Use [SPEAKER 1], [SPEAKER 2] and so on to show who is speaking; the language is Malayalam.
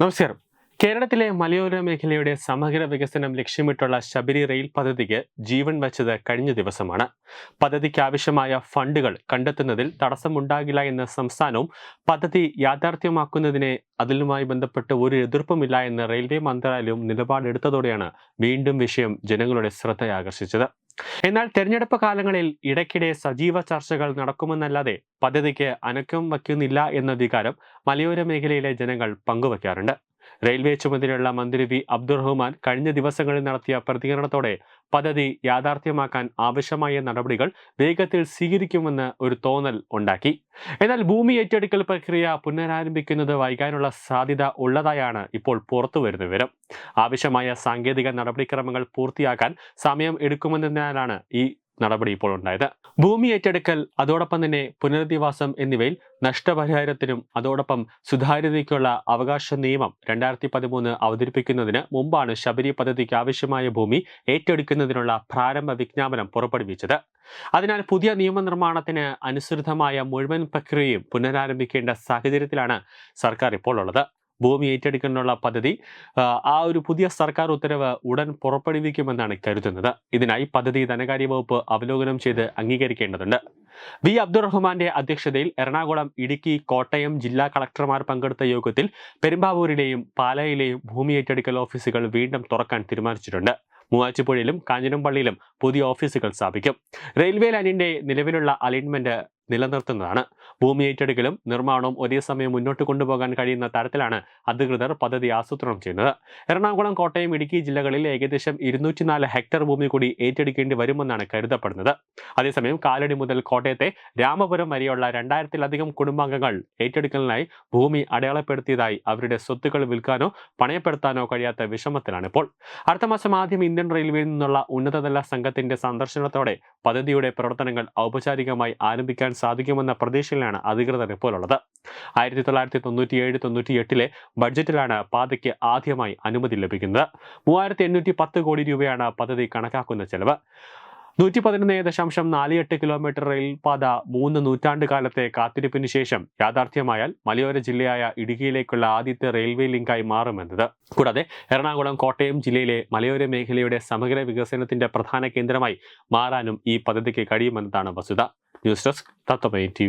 [SPEAKER 1] നമസ്കാരം. കേരളത്തിലെ മലയോര മേഖലയുടെ സമഗ്ര വികസനം ലക്ഷ്യമിട്ടുള്ള ശബരി റെയിൽ പദ്ധതിക്ക് ജീവൻ വച്ചത് കഴിഞ്ഞ ദിവസമാണ്. പദ്ധതിക്ക് ആവശ്യമായ ഫണ്ടുകൾ കണ്ടെത്തുന്നതിൽ തടസ്സമുണ്ടാകില്ല എന്ന സംസ്ഥാനവും പദ്ധതി യാഥാർത്ഥ്യമാക്കുന്നതിനെ അതിലുമായി ബന്ധപ്പെട്ട് ഒരു എതിർപ്പുമില്ല എന്ന് റെയിൽവേ മന്ത്രാലയവും നിലപാടെടുത്തതോടെയാണ് വീണ്ടും വിഷയം ജനങ്ങളുടെ ശ്രദ്ധയാകർഷിച്ചത്. എന്നാൽ തെരഞ്ഞെടുപ്പ് കാലങ്ങളിൽ ഇടയ്ക്കിടെ സജീവ ചർച്ചകൾ നടക്കുമെന്നല്ലാതെ പദ്ധതിക്ക് അനക്കം വയ്ക്കുന്നില്ല എന്ന വികാരം മലയോര മേഖലയിലെ ജനങ്ങൾ പങ്കുവയ്ക്കാറുണ്ട് റെയിൽവേ ചുമതലയുള്ള മന്ത്രി വി. അബ്ദുറഹ്മാൻ കഴിഞ്ഞ ദിവസങ്ങളിൽ നടത്തിയ പ്രതികരണത്തോടെ പദ്ധതി യാഥാർത്ഥ്യമാക്കാൻ ആവശ്യമായ നടപടികൾ വേഗത്തിൽ സ്വീകരിക്കുമെന്ന് ഒരു തോന്നൽ ഉണ്ടാക്കി. എന്നാൽ ഭൂമി ഏറ്റെടുക്കൽ പ്രക്രിയ പുനരാരംഭിക്കുന്നത് വൈകാനുള്ള സാധ്യത ഉള്ളതായാണ് ഇപ്പോൾ പുറത്തുവരുന്ന വിവരം. ആവശ്യമായ സാങ്കേതിക നടപടിക്രമങ്ങൾ പൂർത്തിയാക്കാൻ സമയം എടുക്കുമെന്നതിനാലാണ് ഈ നടപടി ഇപ്പോൾ ഉണ്ടായത്. ഭൂമി ഏറ്റെടുക്കൽ അതോടൊപ്പം തന്നെ പുനരധിവാസം എന്നിവയിൽ നഷ്ടപരിഹാരത്തിനും അതോടൊപ്പം സുതാര്യതയ്ക്കുള്ള അവകാശ നിയമം രണ്ടായിരത്തി പതിമൂന്ന് അവതരിപ്പിക്കുന്നതിന് മുമ്പാണ് ശബരി പദ്ധതിക്ക് ആവശ്യമായ ഭൂമി ഏറ്റെടുക്കുന്നതിനുള്ള പ്രാരംഭ വിജ്ഞാപനം പുറപ്പെടുവിച്ചത്. അതിനാൽ പുതിയ നിയമനിർമ്മാണത്തിന് അനുസൃതമായ മുഴുവൻ പ്രക്രിയയും പുനരാരംഭിക്കേണ്ട സാഹചര്യത്തിലാണ് സർക്കാർ ഇപ്പോൾ ഉള്ളത്. ഭൂമി ഏറ്റെടുക്കാനുള്ള പദ്ധതി ആ, ഒരു പുതിയ സർക്കാർ ഉത്തരവ് ഉടൻ പുറപ്പെടുവിക്കുമെന്നാണ് കരുതുന്നത്. ഇതിനായി പദ്ധതി ധനകാര്യ വകുപ്പ് അവലോകനം ചെയ്ത് അംഗീകരിക്കേണ്ടതുണ്ട്. വി. അബ്ദുറഹ്മാന്റെ അധ്യക്ഷതയിൽ എറണാകുളം ഇടുക്കി കോട്ടയം ജില്ലാ കളക്ടർമാർ പങ്കെടുത്ത യോഗത്തിൽ പെരുമ്പാവൂരിലെയും പാലയിലെയും ഭൂമി ഏറ്റെടുക്കൽ ഓഫീസുകൾ വീണ്ടും തുറക്കാൻ തീരുമാനിച്ചിട്ടുണ്ട്. മൂവാറ്റുപുഴയിലും കാഞ്ഞിരംപള്ളിയിലും പുതിയ ഓഫീസുകൾ സ്ഥാപിക്കും. റെയിൽവേ ലൈനിന്റെ നിലവിലുള്ള അലൈൻമെന്റ് നിലനിർത്തുന്നതാണ്. ഭൂമി ഏറ്റെടുക്കലും നിർമ്മാണവും ഒരേ സമയം മുന്നോട്ട് കൊണ്ടുപോകാൻ കഴിയുന്ന തരത്തിലാണ് അധികൃതർ പദ്ധതി ആസൂത്രണം ചെയ്യുന്നത്. എറണാകുളം കോട്ടയം ഇടുക്കി ജില്ലകളിൽ ഏകദേശം ഇരുന്നൂറ്റിനാല് ഹെക്ടർ ഭൂമി കൂടി ഏറ്റെടുക്കേണ്ടി വരുമെന്നാണ് കരുതപ്പെടുന്നത്. അതേസമയം കാലടി മുതൽ കോട്ടയത്തെ രാമപുരം വരെയുള്ള രണ്ടായിരത്തിലധികം കുടുംബാംഗങ്ങൾ ഏറ്റെടുക്കലിനായി ഭൂമി അടയാളപ്പെടുത്തിയതായി അവരുടെ സ്വത്തുക്കൾ വിൽക്കാനോ പണയപ്പെടുത്താനോ കഴിയാത്ത വിഷമത്തിലാണ് ഇപ്പോൾ. അടുത്ത മാസം ആദ്യം ഇന്ത്യൻ റെയിൽവേയിൽ നിന്നുള്ള ഉന്നതതല സംഘത്തിന്റെ സന്ദർശനത്തോടെ പദ്ധതിയുടെ പ്രവർത്തനങ്ങൾ ഔപചാരികമായി ആരംഭിക്കാൻ സാധിക്കുമെന്ന പ്രതീക്ഷയിലാണ് അധികൃതർ ഇപ്പോഴുള്ളത് ആയിരത്തി തൊള്ളായിരത്തി തൊണ്ണൂറ്റി ഏഴ് തൊണ്ണൂറ്റി എട്ടിലെ ബഡ്ജറ്റിലാണ് പാതയ്ക്ക് ആദ്യമായി അനുമതി ലഭിക്കുന്നത്. മൂവായിരത്തി എണ്ണൂറ്റി പത്ത് കോടി രൂപയാണ് പദ്ധതി കണക്കാക്കുന്ന ചെലവ്. നൂറ്റി പതിനൊന്ന് ദശാംശം നാല് എട്ട് കിലോമീറ്റർ റെയിൽപാത മൂന്ന് നൂറ്റാണ്ട് കാലത്തെ കാത്തിരിപ്പിന് ശേഷം യാഥാർത്ഥ്യമായാൽ മലയോര ജില്ലയായ ഇടുക്കിയിലേക്കുള്ള ആദ്യത്തെ റെയിൽവേ ലിങ്കായി മാറുമെന്നത്. കൂടാതെ എറണാകുളം കോട്ടയം ജില്ലയിലെ മലയോര മേഖലയുടെ സമഗ്ര വികസനത്തിന്റെ പ്രധാന കേന്ദ്രമായി മാറാനും ഈ പദ്ധതിക്ക് കഴിയുമെന്നതാണ് വസ്തുത. News desk Tatwamayi T